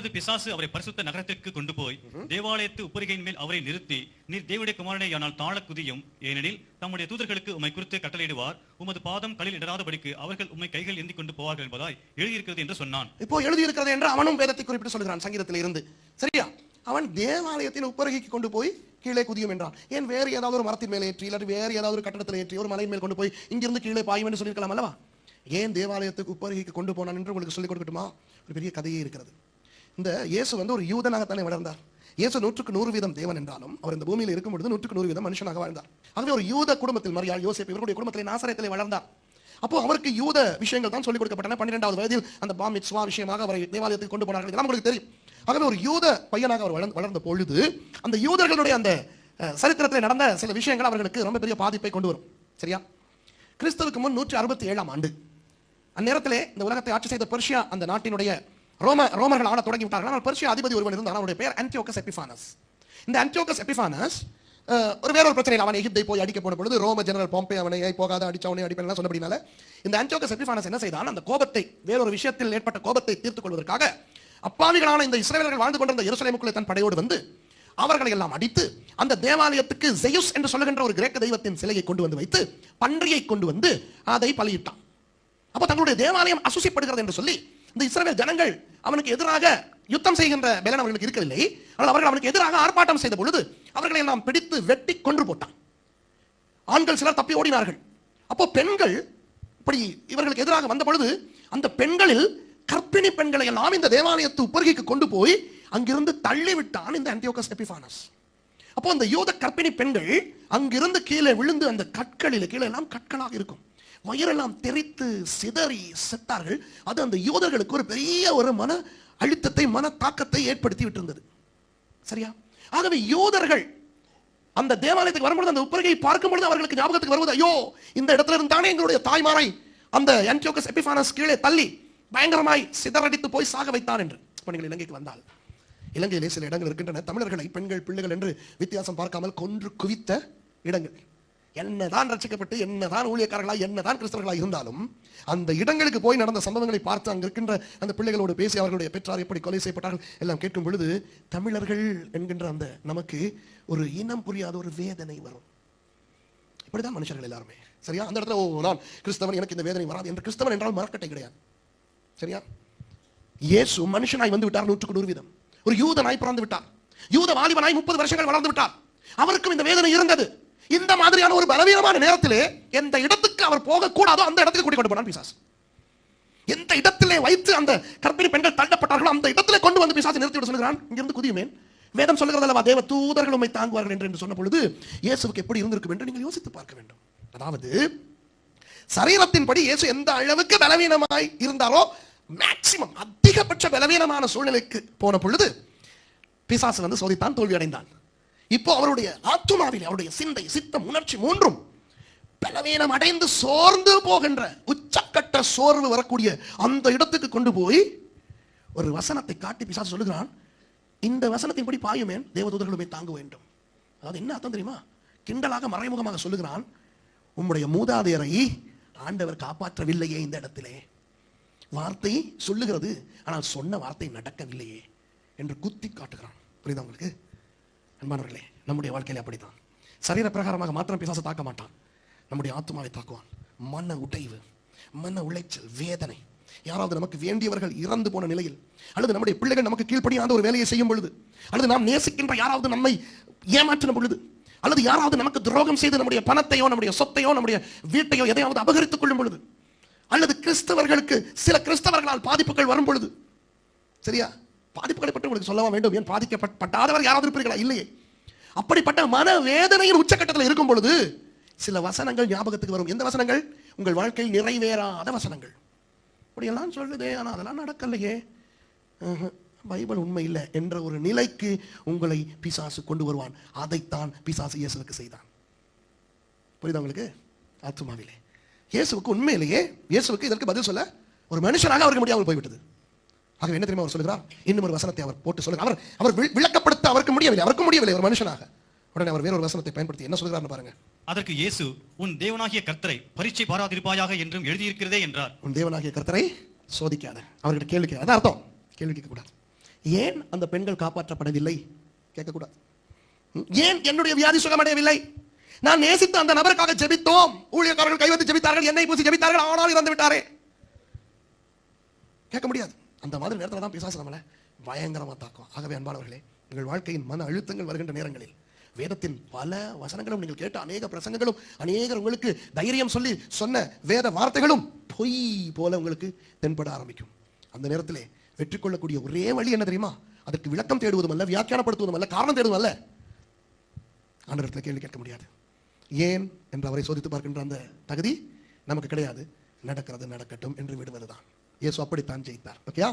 அப்பொழுது பிசாசு அவரை பரிசுத்த நகரத்திற்கு கொண்டு போய் தேவாலயத்து உப்பரிகையின் மேல் அவரை நிறுத்தி நீர் தேவனுடைய குமாரனை ஆனால் தாழ குதியும். ஏனெனில் தம்முடைய தூதர்களுக்கு உம்மை குறித்து கட்டளையிடுவார். உமது பாதம் கலில் இடராதபடிக்கு அவர்கள் உம்மை கைகள் ஏந்தி கொண்டு போவார்கள் என்பதாய் எழுதியிருக்கிறது என்று சொன்னான். இப்போ எழுதியிருக்கிறது என்று அவனும் வேதத்தை குறிப்பிட்டு சொல்கிறான் சங்கீதத்தில் இருந்து சரியா? அவன் தேவாலயத்தின் உப்பருகைக்கு கொண்டு போய் கீழே குதியும் என்றான். ஏன் வேறு ஏதாவது ஒரு மரத்தின் மேலே ஏற்றி இல்லாட்டி வேறு ஏதாவது ஒரு கட்டடத்தில் ஏற்றி ஒரு மலையின் மேல் கொண்டு போய் இங்கிருந்து கீழே பாயும் என்று சொல்லியிருக்கலாம் அல்லவா? ஏன் தேவாலயத்துக்கு உப்பருகைக்கு கொண்டு போனான் என்று உங்களுக்கு சொல்லிக் கொடுக்கட்டுமா? ஒரு பெரிய கதையே இருக்கிறது. இந்த இயேசு வந்து ஒரு யூதனாகத்தானே வளர்ந்தார். இயேசு நூற்றுக்கு நூறு வீதம் தேவன் என்றாலும் அவர் இந்த பூமியில் இருக்கும் பொழுது நூற்றுக்கு நூறு வீதம் மனுஷனாக வாழ்ந்தார். ஆகவே ஒரு யூத குடும்பத்தில் மரியாள் யோசேப் இவருடைய குடும்பத்தில் நாசரத்திலே வளர்ந்தார். அப்போ அவருக்கு யூத விஷயங்கள் தான் சொல்லிக் கொடுக்கப்பட்டன. பன்னிரெண்டாவது வயதில் அந்த பாம் சுவா விஷயமாக அவரை தேவாலயத்துக்கு கொண்டு போனார்கள். இதெல்லாம் உங்களுக்கு தெரியும். ஆகவே ஒரு யூத பையனாக அவர் வளர்ந்த வளர்ந்த பொழுது அந்த யூதர்களுடைய அந்த சரித்திரத்தில் நடந்த சில விஷயங்கள் அவர்களுக்கு ரொம்ப பெரிய பாதிப்பை கொண்டு வரும். சரியா? கிறிஸ்துவுக்கு முன் நூற்றி அறுபத்தி ஏழாம் ஆண்டு. அந்நேரத்திலே இந்த உலகத்தை ஆட்சி செய்த பெர்ஷியா அந்த நாட்டினுடைய ரோம ரோமர்கள் ஆள தொடங்கி விட்டார்கள் ஆனால் பெர்ஷியா அதிபதி ஒருவன் இருந்தான். அவருடைய பெயர் அன்டியோகஸ் எபிஃபானஸ். இந்த அன்டியோகஸ் எபிஃபானஸ் அஹ், ஒரு வேறொரு பிரச்சனையில் அவன் எகிப்தை போய் அடிக்க போன பொழுது ரோம ஜெனரல் பாம்பே அவனை போகாத போகாத அடிச்சவனை அடிப்பேன் சொன்னபடினால இந்த ஆன்டியோகஸ் எபிஃபானஸ் என்ன செய்தான்? அந்த கோபத்தை வேறொரு விஷயத்தில் ஏற்பட்ட கோபத்தை தீர்த்துக் கொள்வதற்காக அப்பாவிகளான இந்த இஸ்ரேலர்கள் வாழ்ந்து கொண்டிருந்த எருசலேமுக்குள்ளே தன் படையோடு வந்து அவர்களை எல்லாம் அடித்து அந்த தேவாலயத்துக்கு ஜெயுஸ் என்று சொல்லுகின்ற ஒரு கிரேக்க தெய்வத்தின் சிலையை கொண்டு வந்து வைத்து பன்றியை கொண்டு வந்து அதை பலியிட்டான். அப்போ தங்களுடைய தேவாலயம் அசுசிப்படுகிறது என்று சொல்லி இந்த இஸ்ரேல் ஜனங்கள் அவனுக்கு எதிராக யுத்தம் செய்கின்ற பலன் அவர்களுக்கு இருக்கவில்லை. ஆனால் அவர்கள் அவனுக்கு எதிராக ஆர்ப்பாட்டம் செய்த பொழுது அவர்களை எல்லாம் பிடித்து வெட்டி கொன்று போட்டான். ஆண்கள் சிலர் தப்பி ஓடினார்கள். அப்போ பெண்கள் இப்படி இவர்களுக்கு எதிராக வந்த பொழுது அந்த பெண்களில் கர்ப்பிணி பெண்களை எல்லாம் இந்த தேவாலயத்து உப்பருகைக்கு கொண்டு போய் அங்கிருந்து தள்ளிவிட்டான் இந்த அந்தியோகஸ் எபிஃபானஸ். அப்போ அந்த யூத கர்ப்பிணி பெண்கள் அங்கிருந்து கீழே விழுந்து அந்த கற்களில் கீழே எல்லாம் கற்களாக இருக்கும். வயிறெல்லாம் தெரித்து சிதறி செத்தார்கள். அது அந்த யூதர்களுக்கு ஒரு பெரிய ஒரு மன அழுத்தத்தை மன தாக்கத்தை ஏற்படுத்தி விட்டிருந்தது. சரியா? ஆகவே யூதர்கள் அந்த தேவாலயத்துக்கு வரும்பொழுது அந்த உப்பரகையை பார்க்கும் பொழுது அவர்களுக்கு ஞாபகத்துக்கு வருவது ஐயோ இந்த இடத்துல இருந்தானே எங்களுடைய தாய்மாரை அந்த என்டியோகஸ் எபிஃபானஸ் கீழே தள்ளி பயங்கரமாய் சிதறடித்து போய் சாக வைத்தான் என்று. இப்ப நீங்கள் இலங்கைக்கு வந்தால். இலங்கையிலே சில இடங்கள் இருக்கின்றன. தமிழர்களை பெண்கள் பிள்ளைகள் என்று வித்தியாசம் பார்க்காமல் கொன்று குவித்த இடங்கள். என்னதான் ரசிக்கப்பட்டு என்னதான் ஊழியக்காரர்களா என்னதான் கிறிஸ்தவர்களா இருந்தாலும் அந்த இடங்களுக்கு போய் நடந்த சம்பவங்களை பார்த்து அங்க இருக்கின்ற அந்த பிள்ளைகளோடு பேசி அவர்களுடைய பெற்றார் எப்படி கொலை செய்யப்பட்டார்கள் எல்லாம் கேட்கும் பொழுது தமிழர்கள் என்கின்ற அந்த நமக்கு ஒரு இனம் புரியாத ஒரு வேதனை வரும். இப்படிதான் மனுஷர்கள் எல்லாருமே. சரியா? அந்த இடத்துல ஓ நான் கிறிஸ்தவன் எனக்கு இந்த வேதனை வராது என்று கிறிஸ்தவன் என்றால் மரக்கட்டை கிடையாது. சரியா? இயேசு மனுஷனாய் வந்து விட்டார் நூற்றுக்கு நூறு வீதம். ஒரு யூதனாய் பிறந்து விட்டார். யூத வாலிபனாய் முப்பது வருஷங்கள் வளர்ந்து விட்டார். அவருக்கும் இந்த வேதனை இருந்தது. இந்த மாதிரியான ஒரு பலவீனமான நேரத்திலே எந்த இடத்துக்கு அவர் போகக்கூடாதோ அந்த இடத்துக்கு கூட்டி கொண்டு போனான் பிசாசு. எந்த இடத்திலே வைத்து அந்த கற்பிணி பெண்கள் தள்ளப்பட்டார்களோ அந்த இடத்திலே கொண்டு வந்து பிசாசு நிறுத்தி விட சொல்கிறான் இங்கிருந்து குதியுமேன். வேதம் சொல்கிறது அல்லவா தேவ தூதர்கள் உண்மை தாங்குவார்கள் என்று என்று சொன்ன பொழுது இயேசுவுக்கு எப்படி இருந்திருக்கும் என்று நீங்கள் யோசித்து பார்க்க வேண்டும். அதாவது சரீரத்தின்படி இயேசு எந்த அளவுக்கு பலவீனமாய் இருந்தாரோ மேக்சிமம் அதிகபட்ச பலவீனமான சூழ்நிலைக்கு போன பொழுது பிசாசு வந்து சோதித்தான் தோல்வி அடைந்தான் இப்போ அவருடைய ஆத்துமாவில் அவருடைய சிந்தை சித்தம் உணர்ச்சி மூன்றும் பலவீனம் அடைந்து சோர்ந்து போகின்ற உச்சக்கட்ட சோர்வு வரக்கூடிய அந்த இடத்துக்கு கொண்டு போய் ஒரு வசனத்தை காட்டி பிசாசு சொல்லுகிறான் இந்த வசனத்தின்படி பாயுமேன் தேவதூதர்களுமே தாங்க வேண்டும். அதாவது என்ன அர்த்தம் தெரியுமா? கிண்டலாக மறைமுகமாக சொல்லுகிறான் உம்முடைய மூதாதையரை ஆண்டவர் காப்பாற்றவில்லையே இந்த இடத்திலே. வார்த்தை சொல்லுகிறது ஆனால் சொன்ன வார்த்தை நடக்கவில்லையே என்று குத்தி காட்டுகிறான். புரியுதா உங்களுக்கு? அன்பானவர்களே நம்முடைய வாழ்க்கையில அப்படித்தான். சரீர பிரகாரமாக மாத்திரம் பிசாசு தாக்க மாட்டான். நம்முடைய ஆத்மாவை தாக்குவான். மன உடைவு மன உளைச்சல் வேதனை. யாராவது நமக்கு வேண்டியவர்கள் இறந்து போன நிலையில் அல்லது நம்முடைய பிள்ளைகள் நமக்கு கீழ்ப்படியாத ஒரு வேலையை செய்யும் பொழுது அல்லது நாம் நேசிக்கின்ற யாராவது நம்மை ஏமாற்றின பொழுது அல்லது யாராவது நமக்கு துரோகம் செய்து நம்முடைய பணத்தையோ நம்முடைய சொத்தையோ நம்முடைய வீட்டையோ எதையாவது அபகரித்துக் கொள்ளும் பொழுது அல்லது கிறிஸ்தவர்களுக்கு சில கிறிஸ்தவர்களால் பாதிப்புகள் வரும் பொழுது சரியா? பாதிப்புகளை பற்றி உங்களுக்கு சொல்லவா வேண்டும்? ஏன் பாதிக்கப்பட்டாதவர் யாராவது இருப்பீர்களா? இல்லையே. அப்படிப்பட்ட மன வேதனையின் உச்சக்கட்டத்தில் இருக்கும் பொழுது சில வசனங்கள் ஞாபகத்துக்கு வரும். எந்த வசனங்கள்? உங்கள் வாழ்க்கையில் நிறைவேறாத வசனங்கள். அப்படியெல்லாம் சொல்லுது ஆனால் அதெல்லாம் நடக்கலையே. பைபிள் உண்மை இல்லை என்ற ஒரு நிலைக்கு உங்களை பிசாசு கொண்டு வருவான். அதைத்தான் பிசாசு இயேசுவுக்கு செய்தான். புரியுதா உங்களுக்கு? ஆத்துமாவிலே. இயேசுவுக்கு உண்மையிலேயே இயேசுக்கு இதற்கு பதில் சொல்ல ஒரு மனுஷனாக அவருக்கு முடியாமல் போய்விட்டது. ஆகவே என்ன தெரியுமா அவர் சொல்லுகிறார்? இன்னும் ஒரு வசனத்தை அவர் போட்டு சொல்லுங்க அவர் அவர் விளக்கப்படுத்த அவருக்கு முடியவில்லை. அவருக்கு முடியவில்லை ஒரு மனுஷனாக. உடனே அவர் வேறொரு வசனத்தை பயன்படுத்தி என்ன சொல்கிறார்னு பாருங்க. அதற்கு இயேசு உன் தேவனாகிய கர்த்தரை பரீட்சை பாராதிருப்பாயாக என்றும் எழுதியிருக்கிறதே என்றார். உன் தேவனாகிய கர்த்தரை சோதிக்காத. அவர்கிட்ட கேள்வி கேட்க அதான் அர்த்தம்? கேள்வி கேட்கக்கூடாது. ஏன் அந்த பெண்கள் காப்பாற்றப்படவில்லை? கேட்கக்கூடாது. ஏன் என்னுடைய வியாதி சுகமடையவில்லை? நான் நேசித்த அந்த நபருக்காக ஜெபித்தோம். ஊழியக்காரர்கள் கைவந்து ஜெபித்தார்கள். என்னை பூசி ஜெபித்தார்கள். ஆனால் இறந்து விட்டாரே கேட்க முடியாது. அந்த மாதிரி நேரத்துல தான் பிசாசு நம்மளை பயங்கரமாக தாக்கும். ஆகவே அன்பானவர்களே உங்கள் வாழ்க்கையின் மன அழுத்தங்கள் வருகின்ற நேரங்களில் வேதத்தின் பல வசனங்களும் நீங்கள் கேட்ட அநேக பிரசங்கங்களும் அநேகர் உங்களுக்கு தைரியம் சொல்லி சொன்ன வேத வார்த்தைகளும் பொய் போல உங்களுக்கு தென்பட ஆரம்பிக்கும். அந்த நேரத்திலே வெற்றி கொள்ளக்கூடிய ஒரே வழி என்ன தெரியுமா? அதற்கு விளக்கம் தேடுவதும் அல்ல வியாக்கியானப்படுத்துவதும் அல்ல காரணம் தேடுவதும் அல்ல. ஆண்டவரத்தில் கேள்வி கேட்க முடியாது. ஏன் என்று அவரை சோதித்து பார்க்கின்ற அந்த தகுதி நமக்கு கிடையாது. நடக்கிறது நடக்கட்டும் என்று விடுவதுதான். இயேசு அப்படித்தான் ஜெயித்தார். ஓகேயா